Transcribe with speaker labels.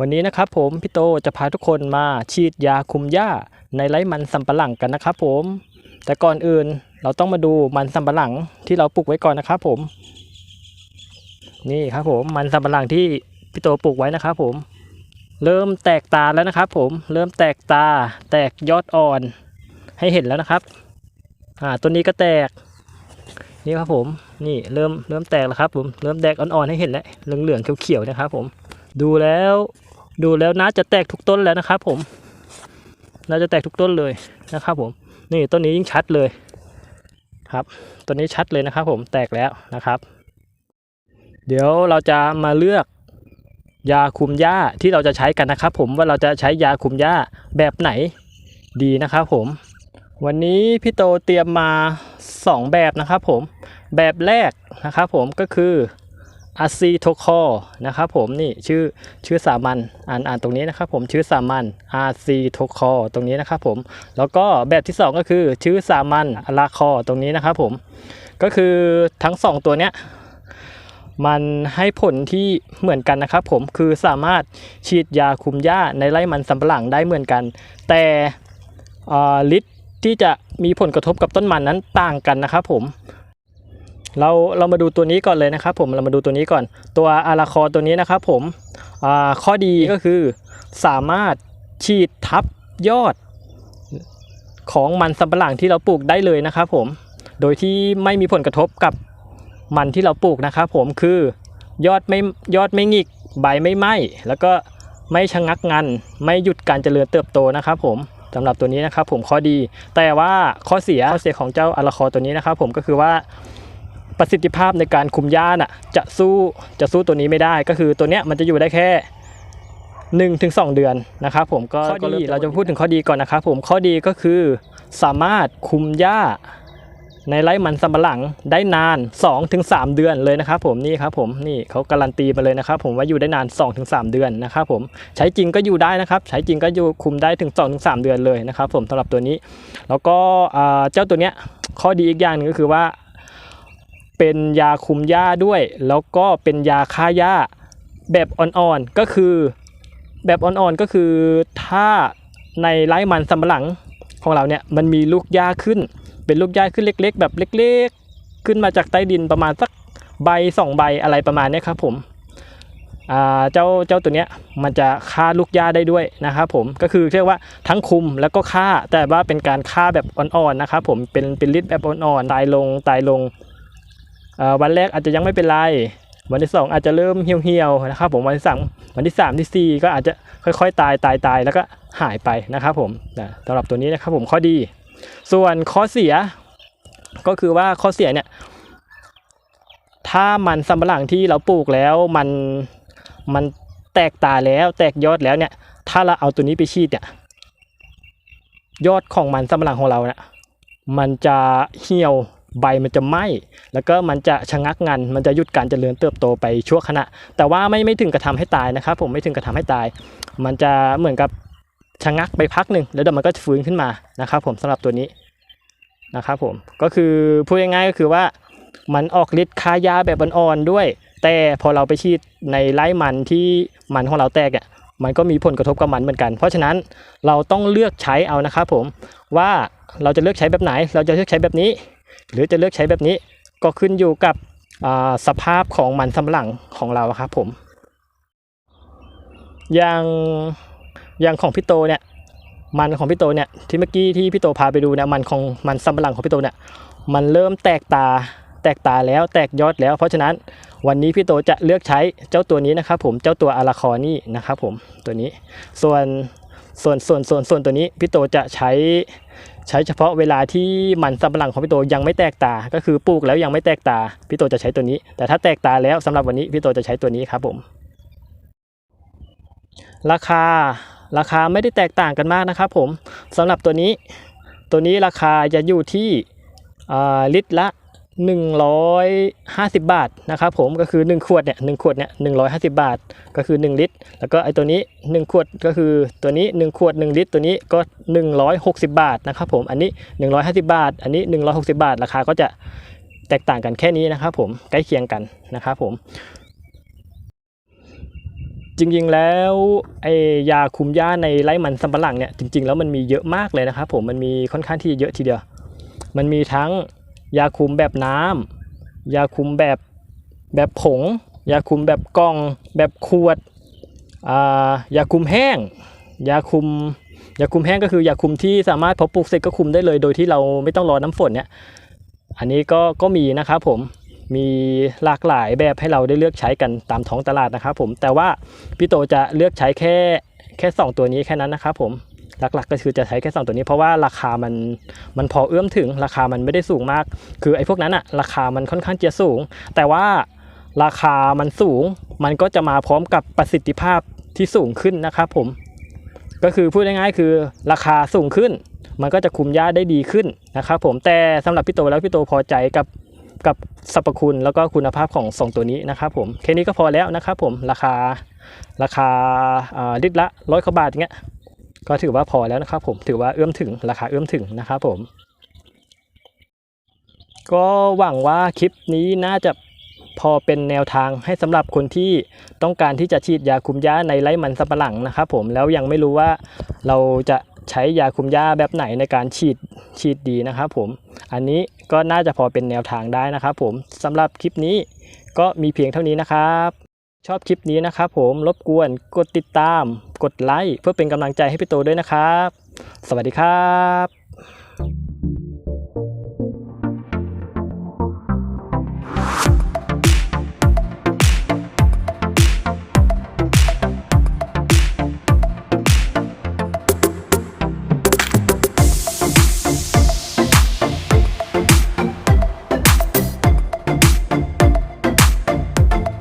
Speaker 1: วันนี้นะครับผมพี่โตจะพาทุกคนมาฉีดยาคุมหญ้าในไร่มันสำปะหลังกันนะครับผม แต่ก่อนอื่นเราต้องมาดูมันสำปะหลังที่เราปลูกไว้ก่อนนะครับผม นี่ครับผมมันสำปะหลังที่พี่โตปลูกไว้นะครับผม เริ่มแตกตาแล้วนะครับผมเริ่มแตกตา แตกยอดอ่อนให้เห็นแล้วนะครับอ่าต้นนี้ก็แตก นี่ครับผมนี่เริ่มเริ่มแตกแล้วครับผมเริ่มแตกอ่อนๆให้เห็นแล้วเหลืองๆเขียวๆนะครับผมดูแล้ว ดูแล้วน่าจะแตกทุกต้นแล้วนะครับผมน่าจะแตกทุกต้นเลยนะครับผม นี่ต้นนี้ยิ่งชัดเลยครับต้นนี้ชัดเลยนะครับ ผมแตกแล้วนะครับ เดี๋ยวเราจะมาเลือกยาคุมหญ้าที่เราจะใช้กันนะครับ ผมว่าเราจะใช้ยาคุมหญ้าแบบไหนดีนะครับผม วันนี้พี่โตเตรียมมา 2 แบบนะครับผมแบบแรกนะครับผมก็คือ อะซีโทคอนะครับผมนี่ชื่อชื่อสามัญอ่านอ่านตรงนี้นะครับผมชื่อสามัญอาซีโทคอตรงนี้นะครับผมแล้วก็แบบที่ 2 ก็คือชื่อสามัญอลาคอตรงนี้นะครับผมก็คือทั้ง 2 ตัวเนี้ยมันให้ผลที่เหมือนกันนะครับผมคือสามารถฉีดยาคุมหญ้าในไร่มันสำปะหลังได้เหมือนกัน แต่อ่าฤทธิ์ที่จะมีผลกระทบกับต้นมันนั้นต่างกันนะครับผม เราเรามาดูตัวนี้ก่อนเลยนะครับผมเรามาดูตัวนี้ก่อน ตัวอาราคอตัวนี้นะครับผมอ่าข้อดีก็คือสามารถฉีดทับยอดของมันสำปะหลังที่เราปลูกได้เลยนะครับผมโดยที่ไม่มีผลกระทบกับมันที่เราปลูกนะครับผมคือยอดไม่ยอดไม่หงิกใบไม่ไหม้แล้วก็ไม่ชะงักงัน ไม่หยุดการเจริญเติบโตนะครับผมสำหรับตัวนี้นะครับผมข้อดี แต่ว่าข้อเสียข้อเสียของเจ้าอาราคอตัวนี้นะครับผมก็คือว่า ประสิทธิภาพในการคุมหญ้าน่ะจะสู้จะสู้ตัวนี้ไม่ได้ ก็คือตัวเนี้ยมันจะอยู่ได้แค่1นถึงสเดือนนะครับผมก็ข้อดีเราจะพูดถึงข้อดีก่อนนะครับผมข้อดีก็คือสามารถคุมหญ้าในไร่มันสำปะหลังได้นาน 2-3 เดือนเลยนะครับผมนี่ครับผมนี่เขาการันตีมาเลยนะครับผมว่าอยู่ได้นาน 2-3 เดือนนะครับผมใช้จริงก็อยู่ได้นะครับ ใช้จริงก็อยู่คุมได้ถึง 2-3 เดือนเลยนะครับผมสำหรับตัวนี้ แล้วก็อ่าเจ้าตัวเนี้ยข้อดีอีกอย่างหนึงก็คือว่า เป็นยาคุมหญ้าด้วย แล้วก็เป็นยาฆ่าหญ้าแบบอ่อนๆก็คือ แบบอ่อนๆก็คือถ้าในไร่มันสำปะหลังของเราเนี่ยมันมีลูกหญ้าขึ้น เป็นลูกหญ้าขึ้นเล็ก ๆ แบบเล็ก ๆ ขึ้นมาจากใต้ดินประมาณสักใบสองใบอะไรประมาณนี้ครับผมเจ้าเจ้าตัวเนี้ยมันจะฆ่าลูกหญ้าได้ด้วยนะครับผมก็คือเรียกว่าทั้งคุมแล้วก็ฆ่าแต่ว่าเป็นการฆ่าแบบอ่อนๆนะครับผมเป็นเป็นฤทธิ์แบบอ่อนๆตายลงตายลง วันแรกอาจจะยังไม่เป็นไร วันที่สองอาจจะเริ่มเหี่ยวๆนะครับผมวันที่สามวันที่สามที่สี่ก็อาจจะค่อยๆ ตายตายตายแล้วก็หายไปนะครับผมนะสำหรับตัวนี้นะครับผมข้อดี ส่วนข้อเสียก็คือว่าข้อเสียเนี่ยถ้ามันสำปะหลังที่เราปลูกแล้วมันมันแตกตาแล้วแตกยอดแล้วเนี่ย ถ้าเราเอาตัวนี้ไปฉีดเนี่ยยอดของมันสำปะหลังของเราเนี่ยมันจะเหี่ยว ใบมันจะไหม้แล้วก็มันจะชะงักงัน มันจะหยุดการเจริญเติบโตไปชั่วขณะ แต่ว่าไม่ไม่ถึงกระทำให้ตายนะครับ ผมไม่ถึงกระทำให้ตาย มันจะเหมือนกับชะงักไปพักหนึ่งแล้วเดี๋ยวมันก็จะฟื้นขึ้นมานะครับ ผมสำหรับตัวนี้นะครับผมก็คือพูดง่ายๆก็คือว่ามันออกฤทธิ์ฆ่ายาแบบอ่อนๆด้วย แต่พอเราไปฉีดในไร่มันที่มันของเราแตกเนี่ยมันก็มีผลกระทบกับมันเหมือนกัน เพราะฉะนั้นเราต้องเลือกใช้เอานะครับผมว่าเราจะเลือกใช้แบบไหน เราจะเลือกใช้แบบนี้ หรือจะเลือกใช้แบบนี้ก็ขึ้นอยู่กับสภาพของมันสำปะหลังของเราครับผม อย่างอย่างของพี่โตเนี่ยมันของพี่โตเนี่ยที่เมื่อกี้ที่พี่โตพาไปดูเนี่ยมันของมันสำปะหลังของพี่โตเนี่ยมันเริ่มแตกตาแตกตาแล้วแตกยอดแล้ว เพราะฉะนั้นวันนี้พี่โตจะเลือกใช้เจ้าตัวนี้นะครับผมเจ้าตัวอาราคอนี่นะครับผมตัวนี้ส่วนส่วนส่วนส่วนส่วนตัวนี้พี่โตจะใช้ ใช้เฉพาะเวลาที่มันสำปะหลังของพี่โตยังไม่แตกตา ก็คือปลูกแล้วยังไม่แตกตาพี่โตจะใช้ตัวนี้ แต่ถ้าแตกตาแล้วสำหรับวันนี้พี่โตจะใช้ตัวนี้ครับผม ราคาราคาไม่ได้แตกต่างกันมากนะครับผมสำหรับตัวนี้ ตัวนี้ราคาจะอยู่ที่ลิตรละ 150 บาทนะครับผมก็คือ 1 ขวดเนี่ยหขวดเนี่ย150บาท ก็คือ 1 ลิตร แล้วก็ไอตัวนี้ 1 ขวดก็คือตัวนี้ 1 ขวด 1 ลิตร ตัวนี้ก็ 160 บาทนะครับผมอันนี้ 150 บาท อันนี้ 160 บาท ราคาก็จะแตกต่างกันแค่นี้นะครับผมใกล้เคียงกันนะครับผมจริงๆแล้วไอยาคุมหญ้าในไร่มันสำปะหลังเนี่ยจริงๆแล้วมันมีเยอะมากเลยนะครับผมมันมีค่อนข้างที่เยอะทีเดียว มันมีทั้ง ยาคุมแบบน้ำยาคุมแบบแบบผง ยาคุมแบบกล่อง แบบขวดอ่ายาคุมแห้ง ยาคุมยาคุมแห้งก็คือยาคุมที่สามารถพอปลูกเสร็จก็คุมได้เลย โดยที่เราไม่ต้องรอน้ำฝนเนี่ยอันนี้ก็ก็มีนะครับผมมีหลากหลายแบบให้เราได้เลือกใช้กันตามท้องตลาดนะครับผมแต่ว่าพี่โตจะเลือกใช้แค่แค่สองตัวนี้แค่นั้นนะครับผม หลักๆ ก็คือจะใช้แค่สองตัวนี้เพราะว่าราคามันมันพอเอื้อมถึงราคามันไม่ได้สูงมาก คือไอ้พวกนั้นอะราคามันค่อนข้างจะสูง แต่ว่าราคามันสูง มันก็จะมาพร้อมกับประสิทธิภาพที่สูงขึ้นนะครับผม ก็คือพูดง่ายๆคือราคาสูงขึ้น มันก็จะคุมหญ้าได้ดีขึ้นนะครับผมแต่สำหรับพี่โตแล้วพี่โตพอใจกับกับสรรพคุณแล้วก็คุณภาพของสองตัวนี้นะครับผมแค่นี้ก็พอแล้วนะครับผมราคาราคาลิตรละร้อยกว่าบาทอย่างเงี้ย ก็ถือว่าพอแล้วนะครับผมถือว่าเอื้อมถึงราคาเอื้อมถึงนะครับผม ก็หวังว่าคลิปนี้น่าจะพอเป็นแนวทางให้สำหรับคนที่ต้องการที่จะฉีดยาคุมหญ้าในไร่มันสำปะหลังนะครับผมแล้วยังไม่รู้ว่าเราจะใช้ยาคุมหญ้าแบบไหนในการฉีดฉีดดีนะครับผม อันนี้ก็น่าจะพอเป็นแนวทางได้นะครับผมสำหรับคลิปนี้ก็มีเพียงเท่านี้นะครับ ชอบคลิปนี้นะครับผมรบกวนกดติดตาม กดไลค์เพื่อเป็นกำลังใจให้พี่โตด้วยนะครับ สวัสดีครับ